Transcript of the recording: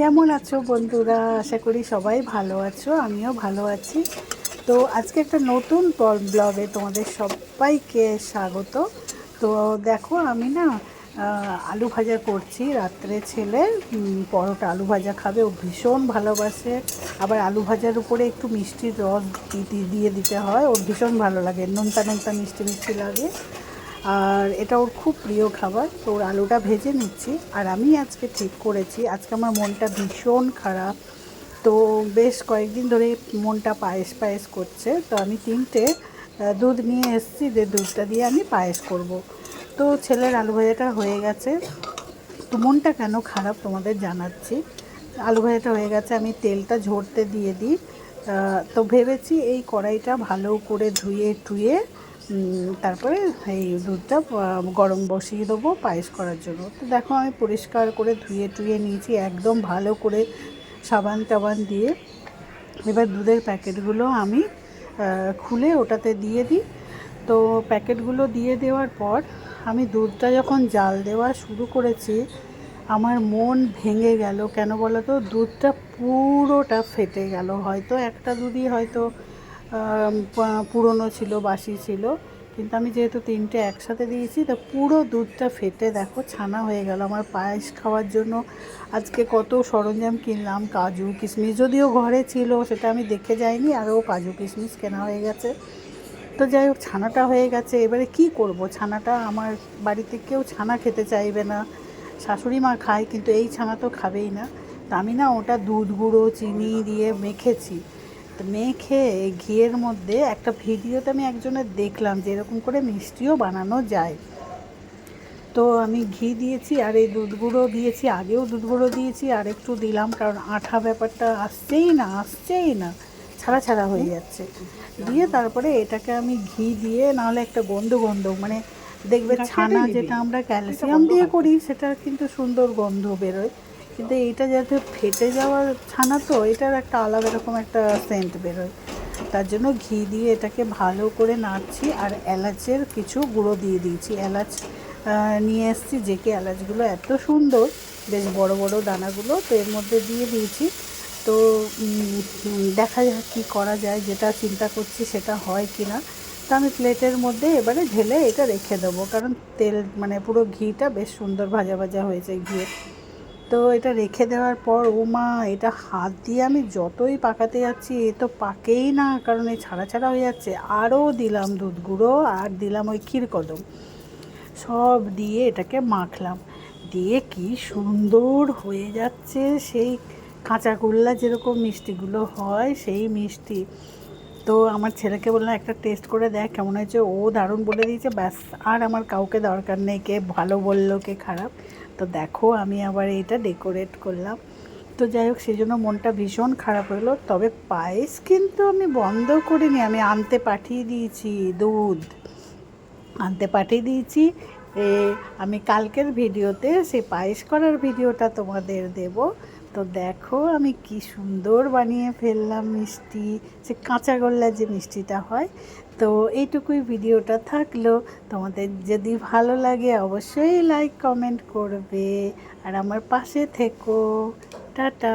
কেমন আছো বন্ধুরা? আশা করি সবাই ভালো আছো, আমিও ভালো আছি। তো আজকে একটা নতুন ব্লগে তোমাদের সবাইকে স্বাগত। তো দেখো, আমি না আলু ভাজা করছি। রাত্রে ছেলে পরোটা আলু ভাজা খাবে। ও ভীষণ ভালোবাসে। আবার আলু ভাজার উপরে একটু মিষ্টির রস দিয়ে দিতে হয়। ওর ভীষণ ভালো লাগে। নোনতা নোনতা মিষ্টি মিষ্টি লাগে। আর এটা ওর খুব প্রিয় খাবার, তো ওর আলুটা ভেজে নিচ্ছি। আর আমি আজকে ঠিক করেছি, আজকে আমার মনটা ভীষণ খারাপ। তো বেশ কয়েকদিন ধরে মনটা পায়েস পায়েস করছে, তো আমি তিনটে দুধ নিয়ে এসেছি, যে দুধটা দিয়ে আমি পায়েস করব। তো ছেলের আলু ভাজাটা হয়ে গেছে। তো মনটা কেন খারাপ তোমাদের জানাচ্ছি। আলু ভাজাটা হয়ে গেছে, আমি তেলটা ঝরতে দিয়ে দিই। তো ভেবেছি এই কড়াইটা ভালো করে ধুয়ে টুয়ে তারপরে এই দুধটা গরম বসিয়ে দেবো পায়েস করার জন্য। তো দেখো আমি পরিষ্কার করে ধুয়ে টুয়ে নিয়েছি, একদম ভালো করে সাবান টাবান দিয়ে। এবার দুধের প্যাকেটগুলো আমি খুলে ওটাতে দিয়ে দিই। তো প্যাকেটগুলো দিয়ে দেওয়ার পর আমি দুধটা যখন জাল দেওয়া শুরু করেছি, আমার মন ভেঙে গেল। কেন বলো তো? দুধটা পুরোটা ফেটে গেল। হয়তো একটা দুধই হয়তো পুরনো ছিল, বাসি ছিল। কিন্তু আমি যেহেতু তিনটে একসাথে দিয়েছি, তো পুরো দুধটা ফেটে দেখো, ছানা হয়ে গেল আমার পায়েস খাওয়ার জন্য। আজকে কত সরঞ্জাম কিনলাম, কাজু কিশমিশ। যদিও ঘরে ছিল, সেটা আমি দেখে যাইনি, আরও কাজু কিশমিশ কেনা হয়ে গেছে। তো যাই হোক, ছানাটা হয়ে গেছে। এবারে কি করব? ছানাটা আমার বাড়িতে কেউ ছানা খেতে চাইবে না। শাশুড়ি মা খায়, কিন্তু এই ছানা তো খাবেই না। তা আমি না ওটা দুধ গুঁড়ো, চিনি দিয়ে মেখেছি। তো মেখে ঘিয়ের মধ্যে একটা ভিডিওতে আমি একজনের দেখলাম যে এরকম করে মিষ্টিও বানানো যায়। তো আমি ঘি দিয়েছি আর এই দুধ গুঁড়ো দিয়েছি আগেও দুধ গুঁড়ো দিয়েছি আর একটু দিলাম কারণ আঠা ব্যাপারটা আসছেই না আসছেই না ছাড়া ছাড়া হয়ে যাচ্ছে। দিয়ে তারপরে এটাকে আমি ঘি দিয়ে নাহলে একটা গন্ধ গন্ধ মানে দেখবে ছানা যেটা আমরা ক্যালসিয়াম দিয়ে করি সেটা কিন্তু সুন্দর গন্ধ বেরোয়। কিন্তু এইটা যাতে ফেটে যাওয়ার ছানা তো, এটার একটা আলাদা রকম একটা সেন্ট বেরোয় তার জন্য ঘি দিয়ে এটাকে ভালো করে নাড়ছি আর এলাচের কিছু গুঁড়ো দিয়ে দিয়েছি। এলাচ নিয়ে এসেছি যে কি এলাচগুলো এত সুন্দর, বেশ বড় বড় দানাগুলো তো এর মধ্যে দিয়ে দিয়েছি। তো দেখা যাক কী করা যায়, যেটা চিন্তা করছি সেটা হয় কি না। তো আমি প্লেটের মধ্যে এবারে ঢেলে এটা রেখে দেবো, কারণ তেল মানে পুরো ঘিটা বেশ সুন্দর ভাজা ভাজা হয়েছে ঘিয়ে তো এটা রেখে দেওয়ার পর, ও মা, এটা হাত দিয়ে আমি যতই পাকাতে যাচ্ছি, এ তো পাকেই না, কারণ এই ছাড়া ছাড়া হয়ে যাচ্ছে। আরও দিলাম দুধ গুঁড়ো আর দিলাম ওই ক্ষীর কদম। সব দিয়ে এটাকে মাখলাম। দিয়ে কি সুন্দর হয়ে যাচ্ছে সেই কাঁচা গোল্লা যেরকম মিষ্টিগুলো হয়, সেই মিষ্টি। তো আমার ছেলেকে বললাম, একটা টেস্ট করে দেখ, কেমন হয়েছে? ও দারুণ বলে দিয়েছে, ব্যাস, আর আমার কাউকে দরকার নেই, কে ভালো বলল, কে খারাপ। তো দেখো, আমি আবার এটা ডেকোরেট করলাম। তো যাই হোক, সেই জন্য মনটা ভীষণ খারাপ হলো। তবে পায়েস কিন্তু আমি বন্ধ করিনি, আমি আনতে পাঠিয়ে দিয়েছি দুধ। আনতে পাঠিয়ে দিয়েছি। এ, আমি কালকের ভিডিওতে সেই পায়েস করার ভিডিওটা তোমাদের দেব। তো দেখো আমি কি সুন্দর বানিয়ে ফেললাম মিষ্টি, সে কাঁচা গোল্লা যে মিষ্টিটা হয়। তো এইটুকুই ভিডিওটা থাকল। তোমাদের যদি ভালো লাগে অবশ্যই লাইক কমেন্ট করবে। আর আমার পাশে থেকো। টাটা।